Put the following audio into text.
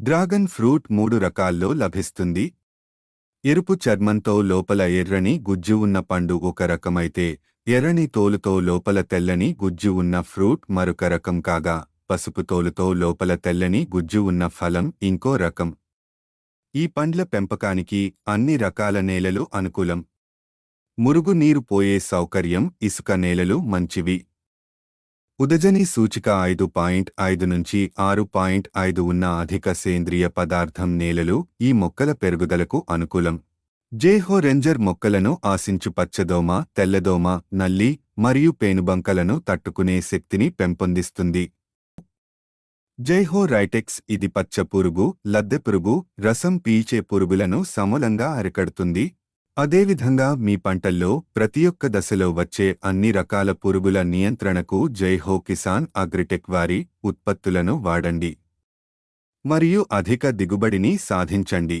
Dragon fruit మూడు రకాల్లో లభిస్తుంది. ఎరుపు చర్మంతో లోపల ఎర్రని గుజ్జు ఉన్న పండు ఒక రకమైతే ఎర్రని తోలుతో లోపల తెల్లని గుజ్జు ఉన్న ఫ్రూట్ మరొక రకం కాగా పసుపు తోలుతో లోపల తెల్లని గుజ్జు ఉన్న ఫలం ఇంకో రకం. ఈ పండ్ల పెంపకానికి అన్ని రకాల నేలలు అనుకూలం. మురుగునీరు పోయే సౌకర్యం ఇసుక నేలలు మంచివి. ఉదజని సూచిక ఐదు పాయింట్ ఐదు నుంచి ఆరు పాయింట్ ఐదు ఉన్న అధిక సేంద్రియ పదార్థం నేలలు ఈ మొక్కల పెరుగుదలకు అనుకూలం. జేహో రెంజర్ మొక్కలను ఆశించు పచ్చదోమ తెల్లదోమ నల్లి మరియు పేనుబంకలను తట్టుకునే శక్తిని పెంపొందిస్తుంది. జైహో రైటెక్స్ ఇది పచ్చ పురుగు లద్దె పురుగు రసం పీల్చే పురుగులను సమూలంగా అరికడుతుంది. అదేవిధంగా మీ పంటల్లో ప్రతి ఒక్క దశలో వచ్చే అన్ని రకాల పురుగుల నియంత్రణకు జైహో కిసాన్ అగ్రిటెక్ వారి ఉత్పత్తులను వాడండి. మరియు అధిక దిగుబడిని సాధించండి.